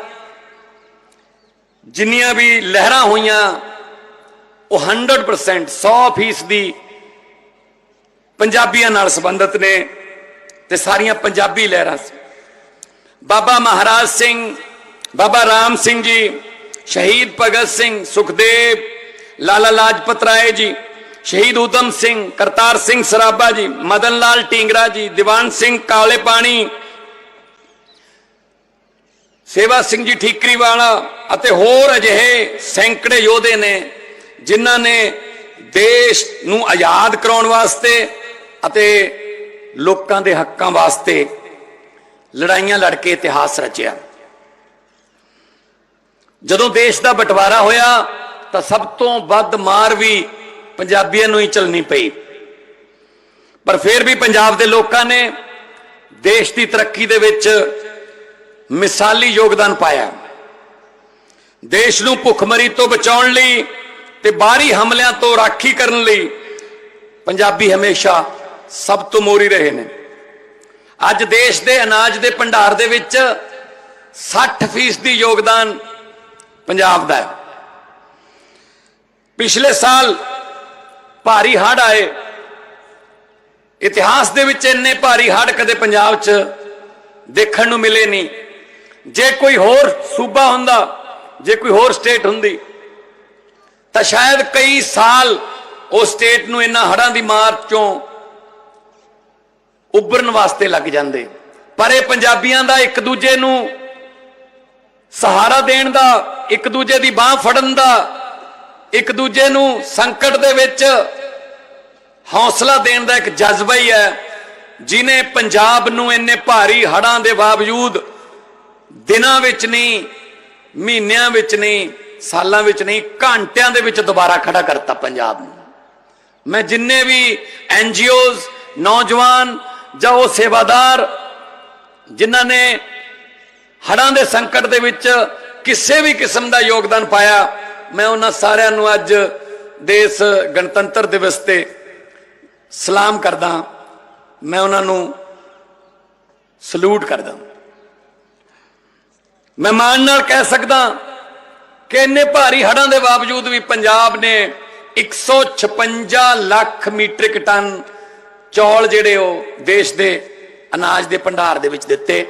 Speaker 1: ਜਿੰਨੀਆਂ ਵੀ ਲਹਿਰਾਂ ਹੋਈਆਂ, ਉਹ 100% 100% ਦੀ ਪੰਜਾਬੀਆਂ ਨਾਲ ਸੰਬੰਧਿਤ ਨੇ ਤੇ ਸਾਰੀਆਂ ਪੰਜਾਬੀ ਲਹਿਰਾਂ ਸੀ। ਬਾਬਾ ਮਹਾਰਾਜ ਸਿੰਘ, ਬਾਬਾ ਰਾਮ ਸਿੰਘ ਜੀ, ਸ਼ਹੀਦ ਭਗਤ ਸਿੰਘ, ਸੁਖਦੇਵ, ਲਾਲਾ ਲਾਜਪਤ ਰਾਏ ਜੀ, ਸ਼ਹੀਦ ਊਧਮ ਸਿੰਘ, ਕਰਤਾਰ ਸਿੰਘ ਸਰਾਭਾ ਜੀ, ਮਦਨ ਲਾਲ ਟਿੰਗਰਾ ਜੀ, ਦੀਵਾਨ ਸਿੰਘ ਕਾਲੇ ਪਾਣੀ ਸੇਵਾ ਸਿੰਘ ਜੀ ਠੀਕਰੀ ਵਾਲਾ ਅਤੇ ਹੋਰ ਅਜਿਹੇ ਸੈਂਕੜੇ ਯੋਧੇ ਨੇ, ਜਿਨ੍ਹਾਂ ਨੇ ਦੇਸ਼ ਨੂੰ ਆਜ਼ਾਦ ਕਰਾਉਣ ਵਾਸਤੇ ਅਤੇ ਲੋਕਾਂ ਦੇ ਹੱਕਾਂ ਵਾਸਤੇ ਲੜਾਈਆਂ ਲੜ ਕੇ ਇਤਿਹਾਸ ਰਚਿਆ। ਜਦੋਂ ਦੇਸ਼ ਦਾ ਬਟਵਾਰਾ ਹੋਇਆ, ਤਾਂ ਸਭ ਤੋਂ ਵੱਧ ਮਾਰ ਵੀ ਪੰਜਾਬੀਆਂ ਨੂੰ ਹੀ ਚੱਲਣੀ ਪਈ। ਪਰ ਫਿਰ ਵੀ ਪੰਜਾਬ ਦੇ ਲੋਕਾਂ ਨੇ ਦੇਸ਼ ਦੀ ਤਰੱਕੀ ਦੇ ਵਿੱਚ ਮਿਸਾਲੀ ਯੋਗਦਾਨ ਪਾਇਆ। ਦੇਸ਼ ਨੂੰ ਭੁੱਖਮਰੀ ਤੋਂ ਬਚਾਉਣ ਲਈ ਤੇ ਬਾਹਰੀ ਹਮਲਿਆਂ ਤੋਂ ਰਾਖੀ ਕਰਨ ਲਈ ਪੰਜਾਬੀ ਹਮੇਸ਼ਾ ਸਭ ਤੋਂ ਮੋਰੀ ਰਹੇ ਨੇ। ਅੱਜ ਦੇਸ਼ ਦੇ ਅਨਾਜ ਦੇ ਭੰਡਾਰ ਦੇ ਵਿੱਚ 60% ਦੀ ਯੋਗਦਾਨ ਪੰਜਾਬ ਦਾ ਹੈ। ਪਿਛਲੇ ਸਾਲ ਭਾਰੀ ਹੜ੍ਹ ਆਏ। ਇਤਿਹਾਸ ਦੇ ਵਿੱਚ ਇੰਨੇ ਭਾਰੀ ਹੜ੍ਹ ਕਦੇ ਪੰਜਾਬ 'ਚ ਦੇਖਣ ਨੂੰ ਮਿਲੇ ਨਹੀਂ। ਜੇ ਕੋਈ ਹੋਰ ਸੂਬਾ ਹੁੰਦਾ, ਜੇ ਕੋਈ ਹੋਰ ਸਟੇਟ ਹੁੰਦੀ, ਤਾਂ ਸ਼ਾਇਦ ਕਈ ਸਾਲ ਉਹ ਸਟੇਟ ਨੂੰ ਇਹਨਾਂ ਹੜ੍ਹਾਂ ਦੀ ਮਾਰ ਚੋਂ ਉੱਭਰਨ ਵਾਸਤੇ ਲੱਗ ਜਾਂਦੇ। ਪਰ ਇਹ ਪੰਜਾਬੀਆਂ ਦਾ ਇੱਕ ਦੂਜੇ ਨੂੰ ਸਹਾਰਾ ਦੇਣ ਦਾ, ਇੱਕ ਦੂਜੇ ਦੀ ਬਾਹ ਫੜਨ ਦਾ, ਇੱਕ ਦੂਜੇ ਨੂੰ ਸੰਕਟ ਦੇ ਵਿੱਚ ਹੌਸਲਾ ਦੇਣ ਦਾ ਇੱਕ ਜਜ਼ਬਾ ਹੀ ਹੈ, ਜਿਨੇ ਪੰਜਾਬ ਨੂੰ ਇੰਨੇ ਭਾਰੀ ਹੜਾਂ ਦੇ ਬਾਵਜੂਦ ਦਿਨਾਂ ਵਿੱਚ ਨਹੀਂ, ਮਹੀਨਿਆਂ ਵਿੱਚ ਨਹੀਂ, ਸਾਲਾਂ ਵਿੱਚ ਨਹੀਂ, ਘੰਟਿਆਂ ਦੇ ਵਿੱਚ ਦੁਬਾਰਾ ਖੜਾ ਕਰਤਾ ਪੰਜਾਬ ਨੂੰ। ਮੈਂ ਜਿੰਨੇ ਵੀ ਐਨ ਐਨਜੀਓਜ਼ ਨੌਜਵਾਨ ਜਾਂ ਉਹ ਸੇਵਾਦਾਰ, ਜਿਨ੍ਹਾਂ ਨੇ ਹੜਾਂ ਦੇ ਸੰਕਟ ਦੇ ਵਿੱਚ ਕਿਸੇ ਵੀ ਕਿਸਮ ਦਾ ਯੋਗਦਾਨ ਪਾਇਆ, ਮੈਂ ਉਹਨਾਂ ਸਾਰਿਆਂ ਨੂੰ ਅੱਜ ਦੇਸ਼ ਗਣਤੰਤਰ ਦਿਵਸ ਤੇ ਸਲਾਮ ਕਰਦਾ ਮੈਂ ਉਹਨਾਂ ਨੂੰ ਸਲੂਟ ਕਰਦਾ ਮੈਂ ਮਾਣ ਨਾਲ ਕਹਿ ਸਕਦਾ ਕਿ ਇੰਨੇ ਭਾਰੀ ਹੜਾਂ ਦੇ ਬਾਵਜੂਦ ਵੀ ਪੰਜਾਬ ਨੇ 156 ਲੱਖ ਮੀਟ੍ਰਿਕ ਟਨ ਚੌਲ ਜਿਹੜੇ ਉਹ ਦੇਸ਼ ਦੇ ਅਨਾਜ ਦੇ ਭੰਡਾਰ ਦੇ ਵਿੱਚ ਦਿੱਤੇ।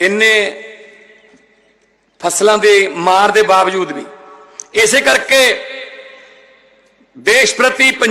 Speaker 1: ਇੰਨੇ ਫਸਲਾਂ ਦੇ ਮਾਰ ਦੇ ਬਾਵਜੂਦ ਵੀ। ਇਸੇ ਕਰਕੇ ਦੇਸ਼ ਪ੍ਰਤੀ